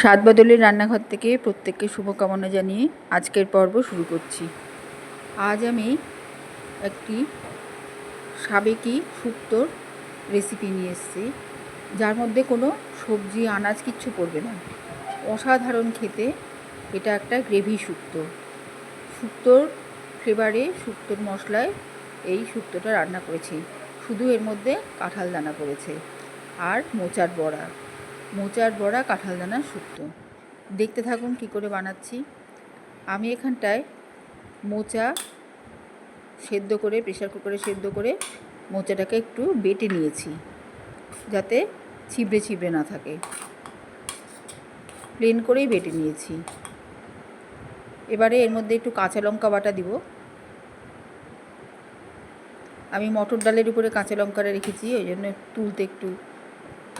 স্বাদ বদলের রান্নাঘর থেকে প্রত্যেককে শুভকামনা জানিয়ে আজকের পর্ব শুরু করছি। আজ আমি একটি সাবেকি শুক্তোর রেসিপি নিয়ে এসেছি, যার মধ্যে কোনো সবজি, আনাজ কিচ্ছু পড়বে না। অসাধারণ খেতে এটা একটা গ্রেভি শুক্তো শুক্তোর ফ্লেভারে শুক্তোর মশলায় এই শুক্তোটা রান্না করেছি। শুধু এর মধ্যে কাঁঠাল দানা পড়েছে আর মোচার বড়া। মোচার বড়া কাঁঠাল দানার শুক্তো। দেখতে থাকুন কী করে বানাচ্ছি। আমি এখানটায় মোচা সেদ্ধ করে প্রেশার কুকারে সেদ্ধ করে মোচাটাকে একটু বেটে নিয়েছি, যাতে ছিবড়ে ছিবড়ে না থাকে। প্লেন করেই বেটে নিয়েছি। এবারে এর মধ্যে একটু কাঁচা লঙ্কা বাটা দিব। আমি মটর ডালের উপরে কাঁচা লঙ্কাটা রেখেছি, ওই জন্য তুলতে একটু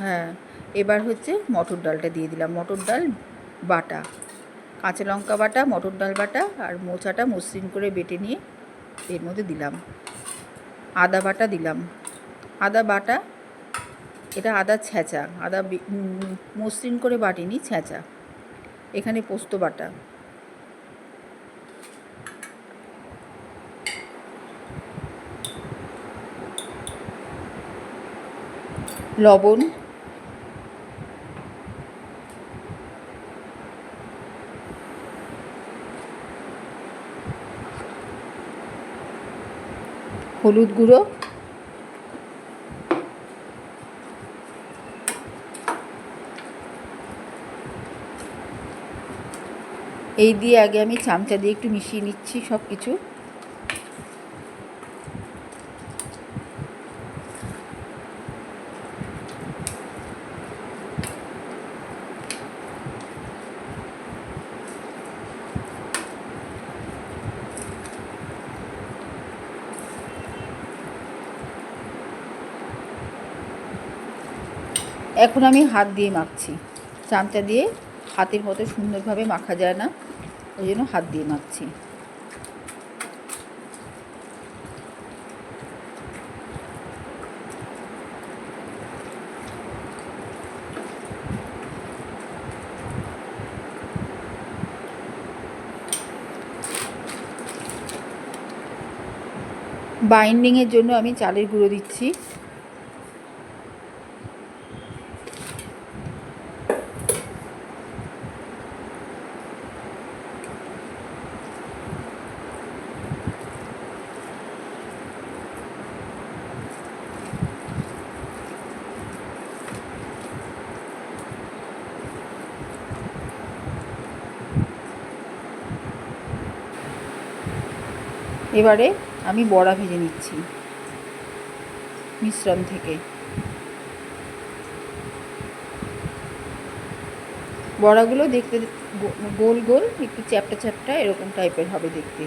হ্যাঁ এবার হচ্ছে মটর ডালটা দিয়ে দিলাম। মটর ডাল বাটা, কাঁচা লঙ্কা বাটা, মটর ডাল বাটা আর মোচাটা মসৃণ করে বেটে নিয়ে এর মধ্যে দিলাম। আদা বাটা দিলাম। আদা বাটা, এটা আদা ছ্যাঁচা আদা মসৃণ করে বাটিনি ছ্যাঁচা এখানে পোস্ত বাটা। লবণ হলুদ গুঁড়ো এই দিয়ে আগে আমি চামচা দিয়ে একটু মিশিয়ে নিচ্ছি সব কিছু এখন আমি হাত দিয়ে মাখছি। চামচা দিয়ে হাতের মতো সুন্দরভাবে মাখা যায় না, ওই জন্য হাত দিয়ে মাখছি। বাইন্ডিংয়ের জন্য আমি চালের গুঁড়ো দিচ্ছি। এবারে আমি বড়া ভেজে নিচ্ছি মিশ্রণ থেকে। বড়াগুলো দেখতে গোল গোল, একটু চ্যাপটা চ্যাপটা এরকম টাইপের হবে দেখতে।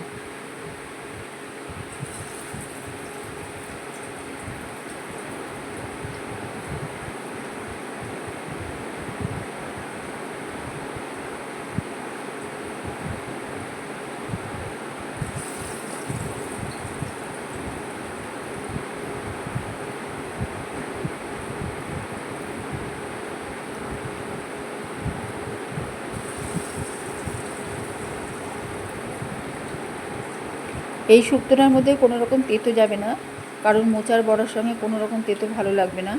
এই শুক্তোটার মধ্যে কোনো রকম তেতো যাবে না। কারণ মোচার বড়ার সঙ্গে কোনো রকম তেতো ভালো লাগবে না।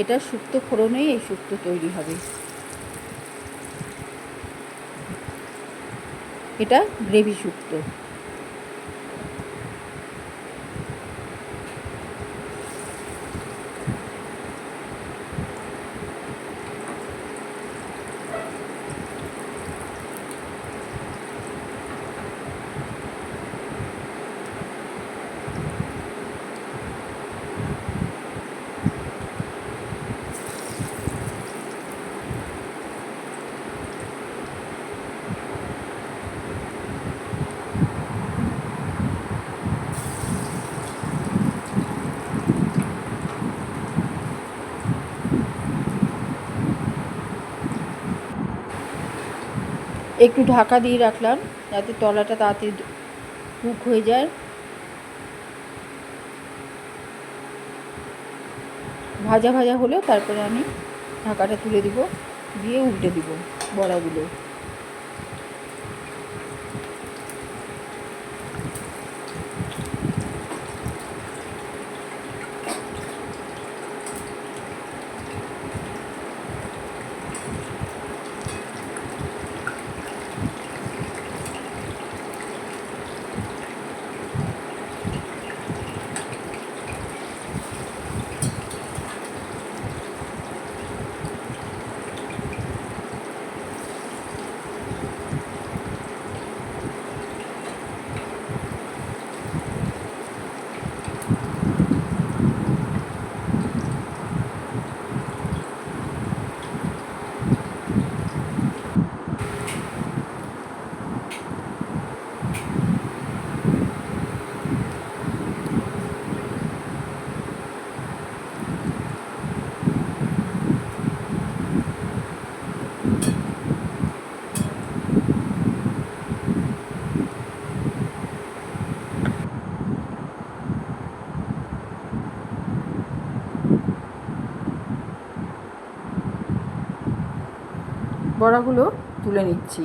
এটা শুক্তো ফোড়নেই এই শুক্তো তৈরি হবে। এটা গ্রেভি শুক্তো। একটু ঢাকা দিয়ে রাখলাম, যাতে তলাটা তাড়াতাড়ি কুক হয়ে যায়। ভাজা ভাজা হলে তারপরে আমি ঢাকাটা তুলে দিব, দিয়ে উল্টে দিব বড়াগুলো। বড়াগুলো তুলে নিচ্ছি।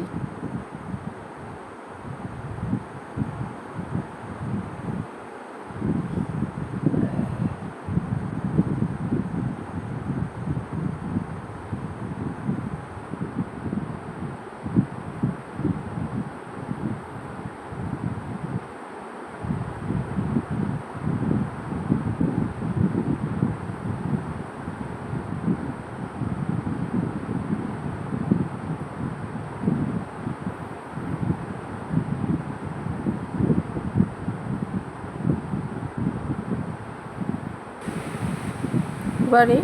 এবারে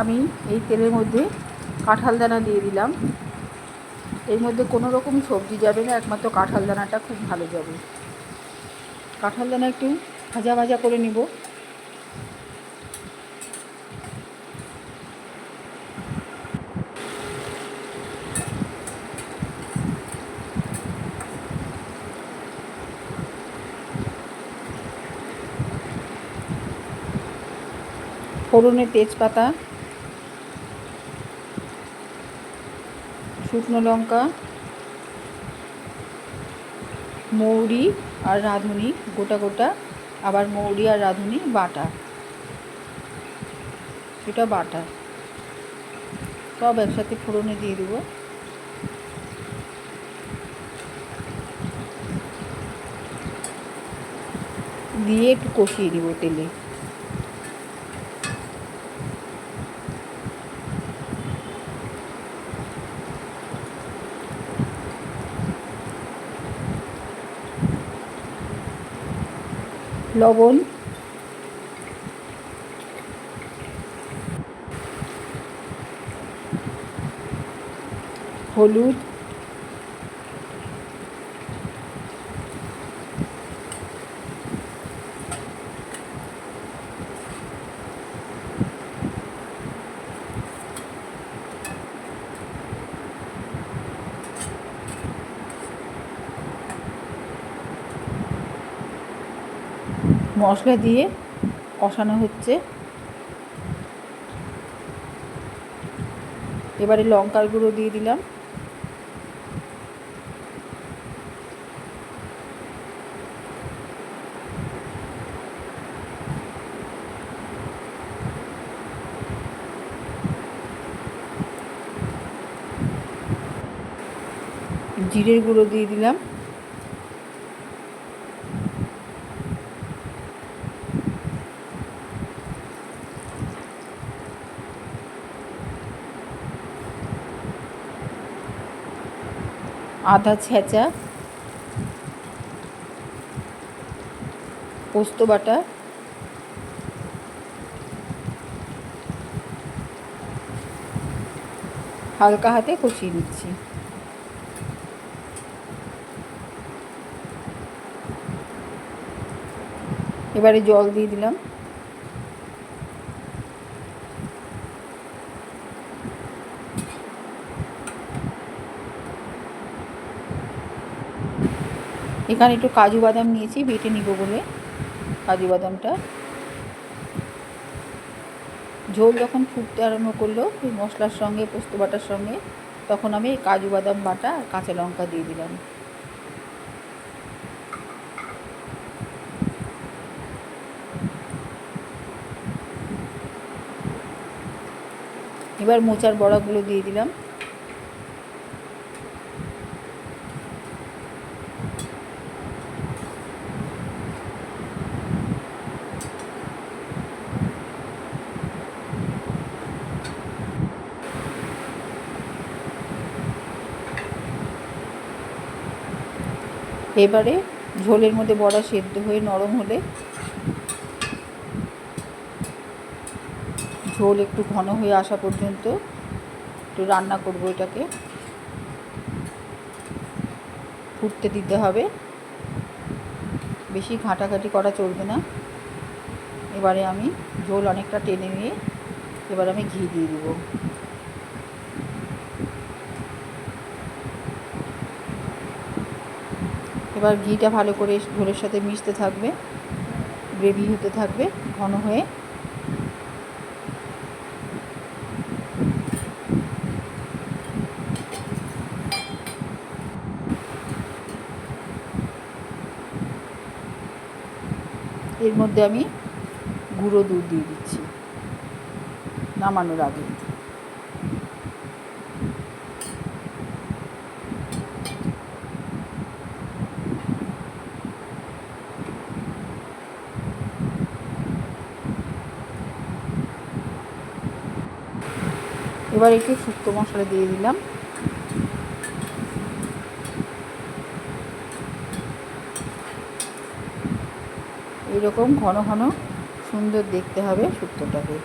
আমি এই তেলের মধ্যে কাঁঠাল দানা দিয়ে দিলাম। এর মধ্যে কোনো রকম সবজি যাবে না, একমাত্র কাঁঠাল দানাটা খুব ভালো যাবে। কাঁঠাল দানা একটু ভাজা ভাজা করে নিব। ফোড়নে তেজপাতা, শুকনো লঙ্কা, মৌরি আর রাঁধুনি, গোটা গোটা, আবার মৌরি আর রাঁধুনি বাটা। এটা বাটা। সব একসাথে ফোড়নে দিয়ে দেবো। দিয়ে একটু কষিয়ে দিব তেলে। লবণ। হলুদ। মশলা দিয়ে কষানো হচ্ছে। এবারে লঙ্কার গুঁড়ো দিয়ে দিলাম। জিরের গুঁড়ো দিয়ে দিলাম। আদা ছেঁচা পোস্ত বাটা হালকা হাতে কষিয়ে দিচ্ছি এবারে জল দিয়ে দিলাম। এখানে একটু কাজু বাদাম নিয়েছি, বেটে নিব বলে। কাজু বাদামটা। ঝোল যখন ফুটতে আরম্ভ করল মশলার সঙ্গে, পোস্ত বাটার সঙ্গে, তখন আমি কাজু বাদাম বাটা আর কাঁচা লঙ্কা দিয়ে দিলাম। এবার মোচার বড়াগুলো দিয়ে দিলাম। এবারে ঝোলের মধ্যে বড়া সেদ্ধ হয়ে নরম হলে ঝোল একটু ঘন হয়ে আসা পর্যন্ত একটু রান্না করব এটাকে। ফুটতে দিতে হবে। বেশি ঘাঁটাঘাঁটি করা চলবে না। এবারে আমি ঝোল অনেকটা টেনে নিয়ে এবার আমি ঘি দিয়ে দেবো। এবার ঘিটা ভালো করে ঝোলের সাথে মিশতে থাকবে গ্রেভি হতে থাকবে ঘন হয়ে। এর মধ্যে আমি গুঁড়ো দুধ দিয়ে দিচ্ছি, নামানোর আগে। এবার একটু শুক্তো মশলা দিয়ে দিলাম। এইরকম ঘন ঘন সুন্দর দেখতে হবে শুক্তোটাকে।